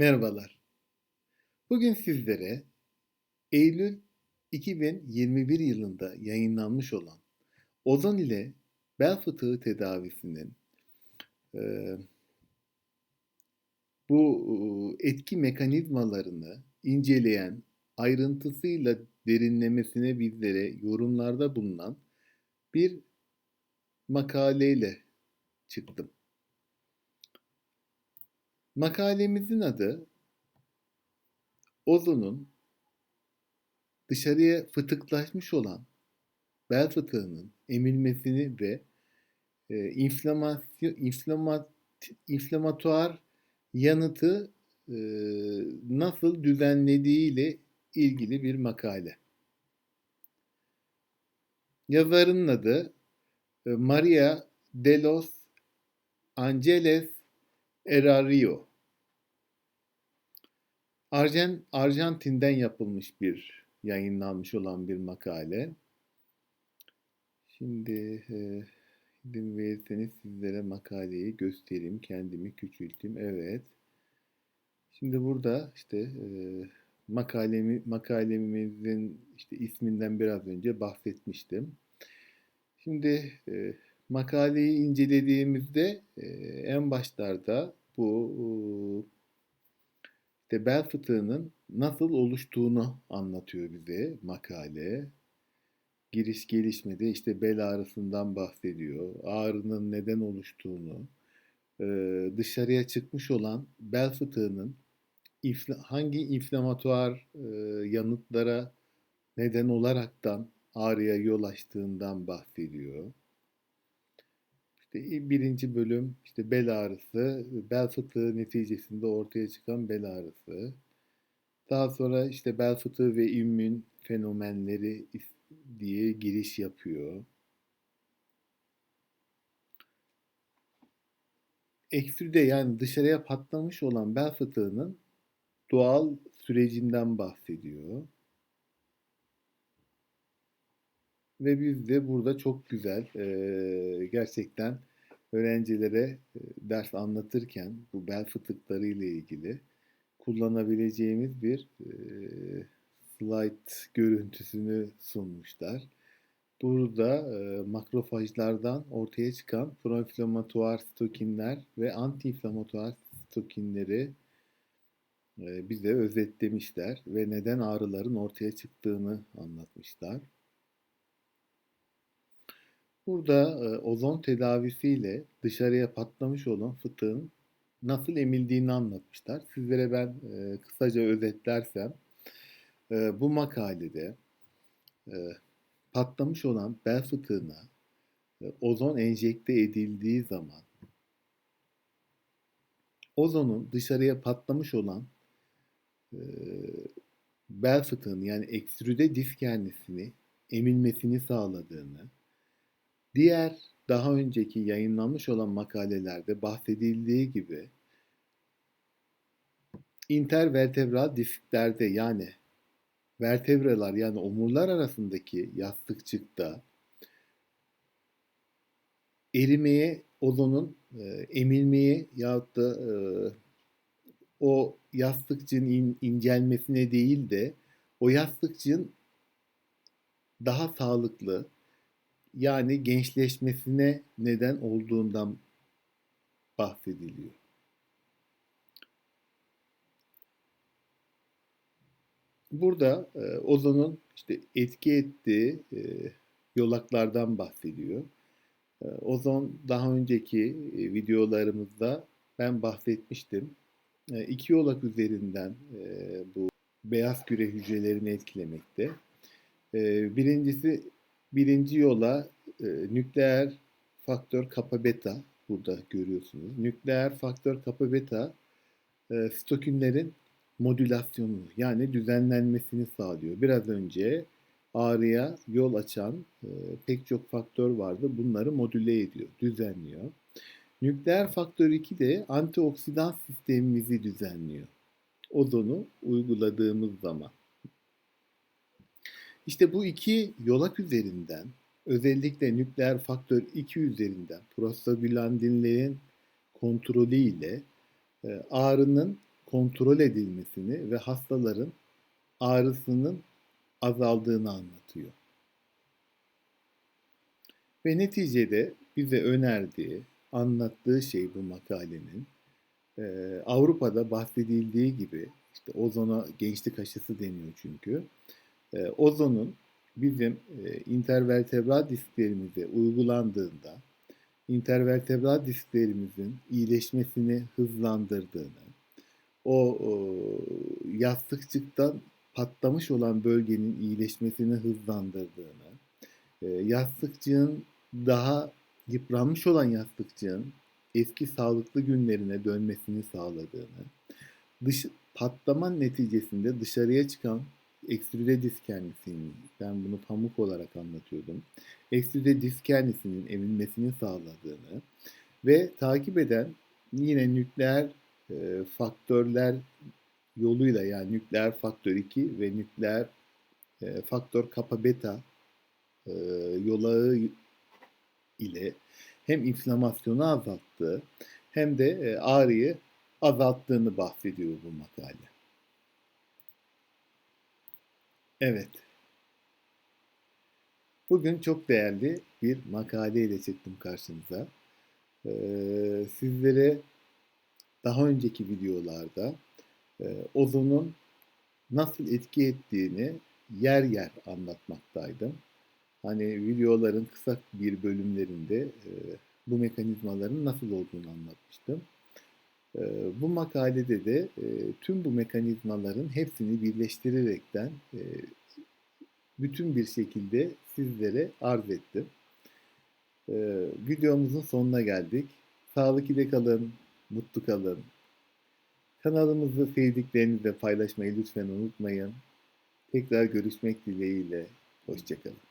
Merhabalar. Bugün sizlere Eylül 2021 yılında yayınlanmış olan ozon ile bel fıtığı tedavisinin e, bu e, etki mekanizmalarını inceleyen, ayrıntısıyla derinlemesine bizlere yorumlarda bulunan bir makaleyle çıktım. Makalemizin adı ozonun dışarıya fıtıklaşmış olan bel fıtığının emilmesini ve e, inflamasyon, inflamat, inflamatuar yanıtı e, nasıl düzenlediği ile ilgili bir makale. Yazarın adı e, Maria de los Angeles Erario. Arjen, Arjantin'den yapılmış bir, yayınlanmış olan bir makale. Şimdi e, izin verirseniz sizlere makaleyi göstereyim. Kendimi küçülteyim. Evet. Şimdi burada işte e, makalemi, makalemizin işte isminden biraz önce bahsetmiştim. Şimdi e, makaleyi incelediğimizde e, en başlarda bu işte bel fıtığının nasıl oluştuğunu anlatıyor bize makale. Giriş gelişmede işte bel ağrısından bahsediyor. Ağrının neden oluştuğunu, dışarıya çıkmış olan bel fıtığının hangi inflamatuar yanıtlara neden olaraktan ağrıya yol açtığından bahsediyor. İşte birinci bölüm işte bel ağrısı, bel fıtığı neticesinde ortaya çıkan bel ağrısı. Daha sonra işte bel fıtığı ve immün fenomenleri diye giriş yapıyor. Ekstrüde yani dışarıya patlamış olan bel fıtığının doğal sürecinden bahsediyor. Ve biz de burada çok güzel e, gerçekten öğrencilere ders anlatırken bu bel fıtıkları ile ilgili kullanabileceğimiz bir e, slide görüntüsünü sunmuşlar. Burada e, makrofajlardan ortaya çıkan proinflamatuar stokinler ve antiinflamatuar stokinleri e, bize özetlemişler ve neden ağrıların ortaya çıktığını anlatmışlar. Burada e, ozon tedavisiyle dışarıya patlamış olan fıtığın nasıl emildiğini anlatmışlar. Sizlere ben e, kısaca özetlersem e, bu makalede e, patlamış olan bel fıtığına e, ozon enjekte edildiği zaman ozonun dışarıya patlamış olan e, bel fıtığını yani ekstrüde disk emilmesini sağladığını Diğer daha önceki yayınlanmış olan makalelerde bahsedildiği gibi intervertebral disklerde yani vertebralar yani omurlar arasındaki yastıkçıkta erimeye, ozonun e, emilmeye yahut da e, o yastıkçığın in, incelmesine değil de o yastıkçığın daha sağlıklı, yani gençleşmesine neden olduğundan bahsediliyor. Burada e, ozonun işte etki ettiği e, yolaklardan bahsediyor. E, ozon daha önceki e, videolarımızda ben bahsetmiştim. E, iki yolak üzerinden e, bu beyaz küre hücrelerini etkilemekte. E, birincisi Birinci yola e, nükleer faktör kappa beta burada görüyorsunuz. Nükleer faktör kappa beta e, stokinlerin modülasyonu yani düzenlenmesini sağlıyor. Biraz önce ağrıya yol açan e, pek çok faktör vardı. Bunları modüle ediyor, düzenliyor. Nükleer faktör 2 de antioksidan sistemimizi düzenliyor. Ozonu uyguladığımız zaman. İşte bu iki yolak üzerinden özellikle nükleer faktör 2 üzerinden prostaglandinlerin kontrolü ile e, ağrının kontrol edilmesini ve hastaların ağrısının azaldığını anlatıyor. Ve neticede bize önerdiği, anlattığı şey bu makalenin e, Avrupa'da bahsedildiği gibi işte ozona gençlik aşısı deniyor çünkü. E, ozonun bizim e, intervertebral disklerimize uygulandığında intervertebral disklerimizin iyileşmesini hızlandırdığını, o, o yastıkçıktan patlamış olan bölgenin iyileşmesini hızlandırdığını, e, yastıkçığın daha yıpranmış olan yastıkçığın eski sağlıklı günlerine dönmesini sağladığını, dış, patlama neticesinde dışarıya çıkan ekstrüde disk kendisinin, ben bunu pamuk olarak anlatıyordum, ekstrüde disk kendisinin emilmesini sağladığını ve takip eden yine nükleer e, faktörler yoluyla yani nükleer faktör 2 ve nükleer e, faktör kappa beta e, yolağı ile hem inflamasyonu azalttığı hem de e, ağrıyı azalttığını bahsediyor bu makale. Evet. Bugün çok değerli bir makale ile çıktım karşınıza. Ee, sizlere daha önceki videolarda e, ozonun nasıl etki ettiğini yer yer anlatmaktaydım. Hani videoların kısa bir bölümlerinde e, bu mekanizmaların nasıl olduğunu anlatmıştım. Bu makalede de tüm bu mekanizmaların hepsini birleştirerekten bütün bir şekilde sizlere arz ettim. Videomuzun sonuna geldik. Sağlık ile kalın, mutlu kalın. Kanalımızı sevdiklerinizle paylaşmayı lütfen unutmayın. Tekrar görüşmek dileğiyle. Hoşçakalın.